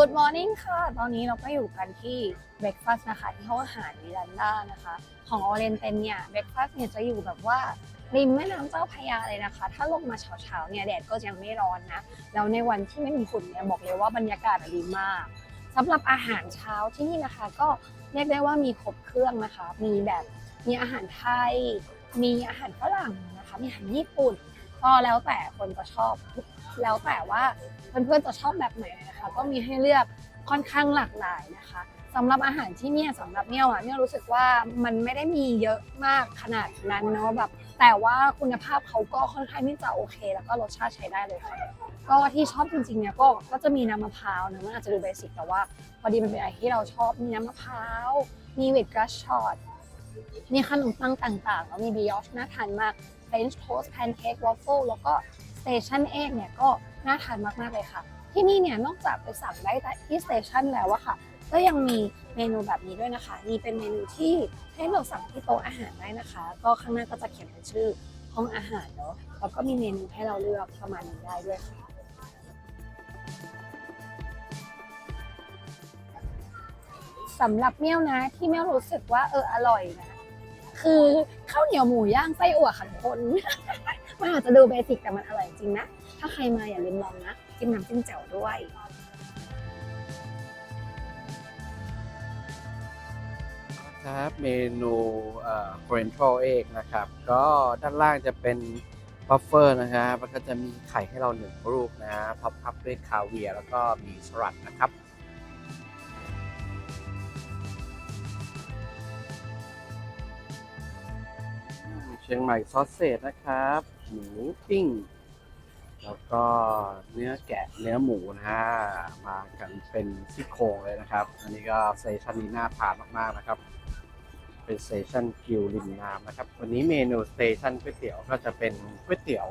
Good morning ค่ะ ตอนนี้เราก็อยู่กันที่ breakfast นะคะที่ห้องอาหารมิรันดานะคะ ของออเรนเตนเนี่ย breakfast เนี่ยจะอยู่แบบว่าริมแม่น้ำเจ้าพระยาเลยนะคะ ถ้าลงมาเช้าๆเนี่ยแดดก็ยังไม่ร้อนนะ แล้วในวันที่ไม่มีฝุ่นเนี่ยบอกเลยว่าบรรยากาศดีมากสำหรับอาหารเช้าที่นี่นะคะ ก็เรียกได้ว่ามีครบเครื่องนะคะ มีแบบมีอาหารไทย มีอาหารฝรั่งนะคะ มีอาหารญี่ปุ่น ก็แล้วแต่คนจะชอบ แล้วแต่ว่าเพื่อนๆจะชอบแบบไหนนะคะ ก็มีให้เลือกค่อนข้างหลากหลายนะคะสำหรับอาหารที่เนี่ยสำหรับเนี่ยอะเนี่ยรู้สึกว่ามันไม่ได้มีเยอะมากขนาดนั้นเนาะแบบแต่ว่าคุณภาพเขาก็ค่อนข้างที่จะโอเค แล้วก็รสชาติใช้ได้เลยค่ะก็ที่ชอบจริงๆเนี่ยก็ก็จะมีน้ำมะพร้าวนะมันอาจจะดูเบสิกแต่ว่าพอดีมันเป็นอะไรที่เราชอบมีน้ำมะพร้าวมีเวดกรัชช็อตมีขนมปังต่างๆแล้วมีบิยอชน่าทานมาก French toast pancake waffle แล้วก็ station egg เนี่ยก็น่าทานมาก ๆ เลยค่ะ ที่นี่เนี่ยนอกจากไปสั่งได้ที่ station แล้วอะค่ะ ก็ยังมีเมนูแบบนี้ด้วยนะคะ นี่เป็นเมนูที่ให้เราสั่งที่โต๊ะอาหารได้นะคะ ก็ข้างหน้าก็จะเขียนเป็นชื่อห้องอาหารเนาะแล้วก็มีเมนูให้เราเลือกประมาณนี้ได้ด้วยค่ะสำหรับเมี่ยวนะที่เมี่ยวรู้สึกว่าเอออร่อยนะ คือ ข้าวเหนียวหมูย่างไส้อั่วขันคน มันอาจจะดูเบสิกแต่มันอร่อยจริงนะ ถ้าใครมาอย่าลืมลองนะจิ้มน้ำจิ้มแจ่วด้วยครับเมนูเอ่อ Oriental Egg นะครับ ก็ด้านล่างจะเป็นบัฟเฟอร์นะครับแล้วก็จะมีไข่ให้เราหนึ่งลูกนะท็อปอัพด้วยคาเวียร์แล้วก็มีสลัดนะครับ ชียงใหม่ซอสเศษนะครับหมูปิ้ง แล้วก็เนื้อแกะเนื้อหมูนะฮะมากันเป็นซี่โครงเลยนะครับ อันนี้ก็เซสชันนี้น่าทานมากๆนะครับ เป็นสเตชันกิวริมน้ำนะครับ วันนี้เมนูสเตชันก๋วยเตี๋ยวก็จะเป็นก๋วยเตี๋ยว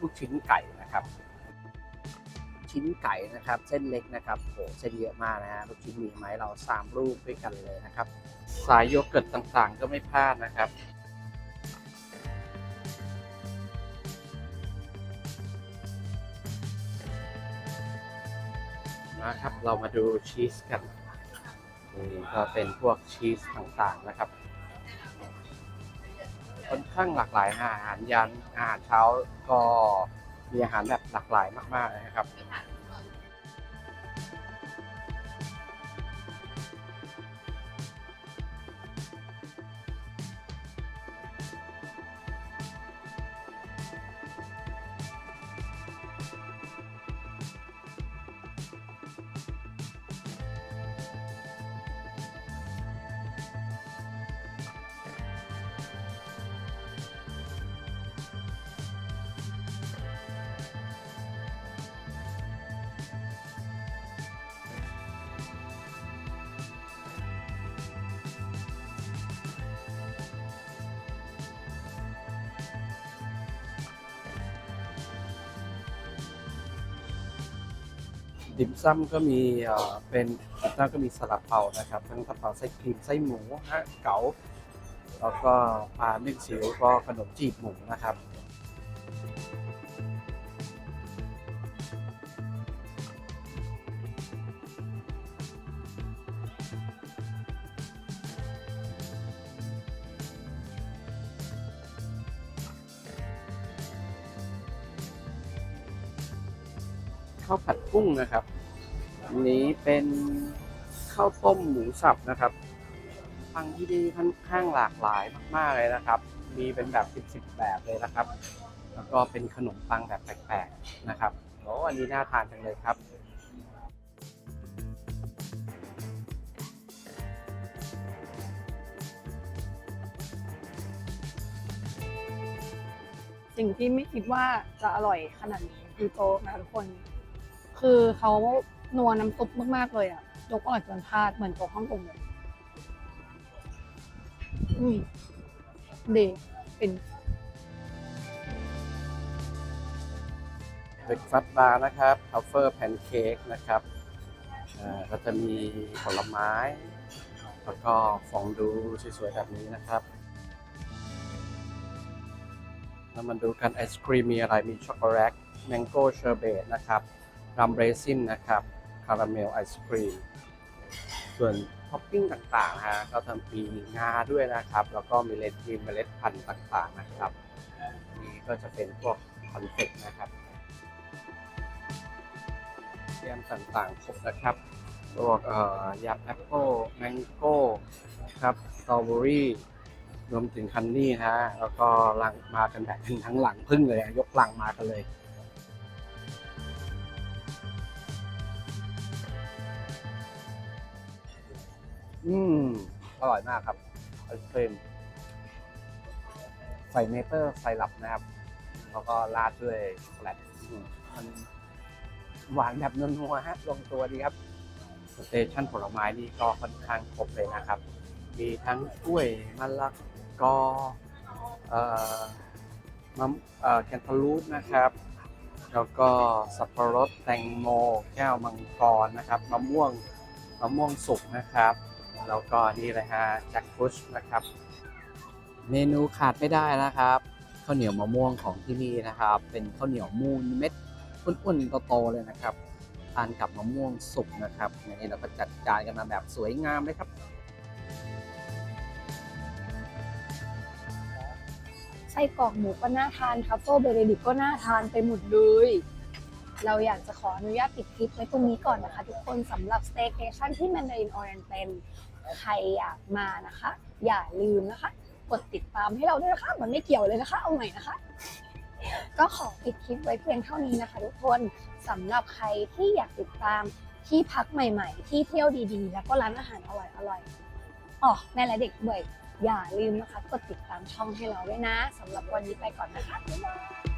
ลูกชิ้นไก่นะครับ ชิ้นไก่นะครับ เส้นเล็กนะครับโหเส้นเยอะมากนะฮะลูกชิ้นมีไหมเราสามลูกด้วยกันเลยนะครับ สายโยเกิร์ตต่างๆ ก็ไม่พลาดนะครับ นะครับ เรามาดูชีสกันนี่ก็เป็นพวกชีสต่างๆนะครับค่อนข้างหลากหลายอาหารยันอาหารเช้าก็มีอาหารแบบหลากหลายมากๆนะครับ ดิมซัมก็มีเป็นดิมซัมก็มีสลัดเปานะครับ ทั้งสลัดเปาไส้ครีมไส้หมูฮะเก๋าแล้วก็ปลานึ่งซิวก็ขนมจีบหมูนะครับ ข้าวผัดกุ้งนะครับ อันนี้เป็นข้าวต้มหมูสับนะครับทางที่นี่ค่อนข้างหลากหลายมากๆเลยนะครับ มีเป็นแบบสิบสิบแบบเลยนะครับ แล้วก็เป็นขนมปังแบบแปลกๆนะครับโอ้อันนี้น่าทานจังเลยครับสิ่งที่ไม่คิดว่าจะอร่อยขนาดนี้คือโจ๊กนะทุกคน คือเขานัวน้ำซุปมากๆเลยอะโจ๊กอร่อยเกินคาดเหมือนโจ๊กฮ่องกงเลยอืมดีเป็นเบรกฟาสต์บาร์นะครับทัฟเฟอร์แพนเค้กนะครับอ่าก็จะมีผลไม้ แล้วก็ฟองดูสวยๆแบบนี้นะครับแล้วมาดูกันไอศครีมมีอะไรมีช็อกโกแลตแมงโก้เชอร์เบตนะครับ รัมเรซินนะครับ คาราเมลไอศครีม ส่วนท็อปปิ้งต่างๆนะฮะก็ทำมีงาด้วยนะครับ แล้วก็มีเล็ดทีมเมล็ดพันธุ์ต่างๆนะครับ นี่ก็จะเป็นพวกคอนเฟกต์นะครับเทียมต่างๆครบนะครับพวกเอ่อยำแอปเปิลแมงโก้ครับสตรอเบอรี่รวมถึงคันนี่นะฮะแล้วก็ลังมากันแบบทั้งหลังพึ่งเลยยกลังมากันเลย อืมอร่อยมากครับไอศครีมใส่เนเตอร์ไซรัปนะครับ แล้วก็ราดด้วยแฟลตอืมมันหวานแบบนัวๆฮะลงตัวดีครับสเตชันผลไม้นี่ก็ค่อนข้างครบเลยนะครับ มีทั้งกล้วยมะละกอเอ่อมะเอ่อแคนตาลูปนะครับ แล้วก็สับปะรดแตงโม แก้วมังกรนะครับมะม่วงมะม่วงสุกนะครับ แล้วก็นี่เลยฮะแจ็คพุชนะครับ เมนูขาดไม่ได้นะครับข้าวเหนียวมะม่วงของที่นี่นะครับ เป็นข้าวเหนียวมูนเม็ดอ้วนๆโตๆเลยนะครับทานกับมะม่วงสุกนะครับอย่างนี้เราก็จัดจานกันมาแบบสวยงามเลยครับ ไส้กรอกหมูก็น่าทานทัฟเฟิลเบเรดิกก็น่าทานไปหมดเลย เราอยากจะขออนุญาตปิดคลิปไว้ตรงนี้ก่อนนะคะทุกคนสำหรับสเต y c a t i o n ที่ Mandarin Oriental ใครอยากมานะคะ อย่าลืมนะคะ กดติดตามให้เราด้วยนะคะ มันไม่เกี่ยวเลยนะคะเอาใหม่นะคะ ก็ขอปิดคลิปไว้เพียงเท่านี้นะคะทุกคนสำหรับใครที่อยากติดตามที่พักใหม่ๆ ที่เที่ยวดีๆ แล้วก็ร้านอาหารอร่อยๆอ๋อแม่และเด็กด้วยอย่าลืมนะคะ กดติดตามช่องให้เราด้วยนะสำหรับวันนี้ไปก่อนนะคะบ๊ายบาย